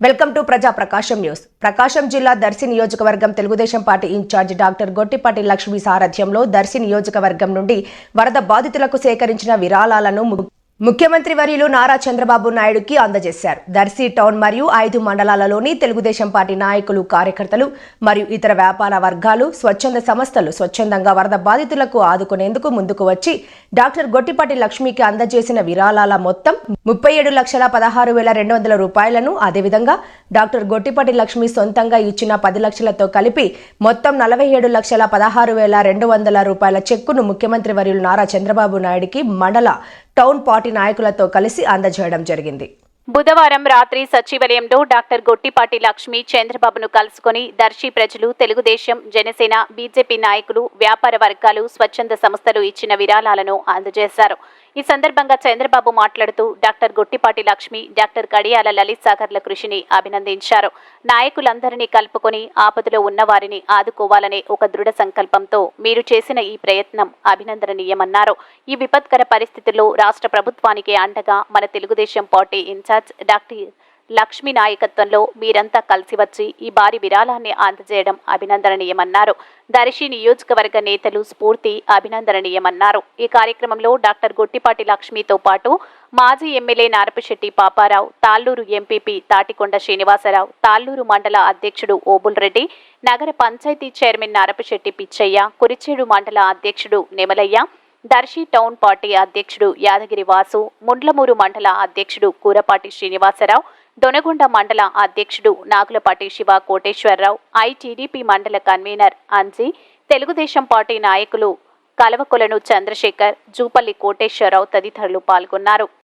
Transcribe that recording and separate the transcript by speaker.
Speaker 1: Welcome to ప్రజా ప్రకాశం news. ప్రకాశం జిల్లా దర్శి నియోజకవర్గం Telugu Desam party in-charge doctor Gottipati Lakshmi సారథ్యంలో దర్శి నియోజకవర్గం నుండి వరద బాధితులకు సేకరించిన విరాళాలను ముఖ్యమంత్రి వర్యులు నారా చంద్రబాబు నాయుడుకి అందజేశారు. దర్శి టౌన్ మరియు ఐదు మండలాలలోని తెలుగుదేశం పార్టీ నాయకులు కార్యకర్తలు మరియు ఇతర వ్యాపార వర్గాలు స్వచ్ఛంద సంస్థలు స్వచ్ఛందంగా వరద బాధితులకు ఆదుకునేందుకు ముందుకు వచ్చి డాక్టర్ గొట్టిపాటి లక్ష్మికి అందజేసిన విరాళాల మొత్తం ముప్పై ఏడు లక్షల పదహారు వేల రెండు వందల రూపాయలను అదేవిధంగా డాక్టర్ గొట్టిపాటి లక్ష్మి సొంతంగా ఇచ్చిన పది లక్షలతో కలిపి మొత్తం నలభై ఏడు లక్షల పదహారు వేల రెండు వందల రూపాయల చెక్కును ముఖ్యమంత్రి వర్యులు నారా చంద్రబాబు నాయుడికి మండల టౌన్ పార్టీ నాయకులతో కలిసి అందజేయడం జరిగింది.
Speaker 2: బుధవారం రాత్రి సచివాలయంలో డాక్టర్ గొట్టిపాటి లక్ష్మి చంద్రబాబును కలుసుకొని దర్శి ప్రజలు తెలుగుదేశం జనసేన బీజేపీ నాయకులు వ్యాపార వర్గాలు స్వచ్ఛంద సంస్థలు ఇచ్చిన విరాళాలను అందజేశారు. ఈ సందర్భంగా చంద్రబాబు మాట్లాడుతూ డాక్టర్ గొట్టిపాటి లక్ష్మి డాక్టర్ కడియాల లలిత్ సాగర్ల కృషిని అభినందించారు. నాయకులందరినీ కలుపుకొని ఆపదలో ఉన్నవారిని ఆదుకోవాలనే ఒక దృఢ సంకల్పంతో మీరు చేసిన ఈ ప్రయత్నం అభినందనీయమన్నారు. ఈ విపత్కర పరిస్థితుల్లో రాష్ట్ర ప్రభుత్వానికి అండగా మన Telugu Desam party in-charge doctor Lakshmi నాయకత్వంలో మీరంతా కలిసి వచ్చి ఈ భారీ విరాళాన్ని అందజేయడం అభినందనీయమన్నారు. దర్శి నియోజకవర్గ నేతలు స్ఫూర్తి అభినందనీయమన్నారు. ఈ కార్యక్రమంలో డాక్టర్ గుట్టిపాటి లక్ష్మితో పాటు మాజీ ఎమ్మెల్యే నారపశెట్టి పాపారావు తాళ్ళూరు ఎంపీపీ తాటికొండ శ్రీనివాసరావు తాళ్ళూరు మండల అధ్యక్షుడు ఓబుల్ రెడ్డి నగర పంచాయతీ చైర్మన్ నారపశెట్టి పిచ్చయ్య కురిచేడు మండల అధ్యక్షుడు నెమలయ్య దర్శి టౌన్ పార్టీ అధ్యక్షుడు యాదగిరి వాసు ముండ్లమూరు మండల అధ్యక్షుడు కూరపాటి శ్రీనివాసరావు దొనగొండ మండల అధ్యక్షుడు నాగులపాటి శివ కోటేశ్వరరావు ఐటీడీపీ మండల కన్వీనర్ అంజీ తెలుగుదేశం పార్టీ నాయకులు కలవకొలను చంద్రశేఖర్ జూపల్లి కోటేశ్వరరావు తదితరులు పాల్గొన్నారు.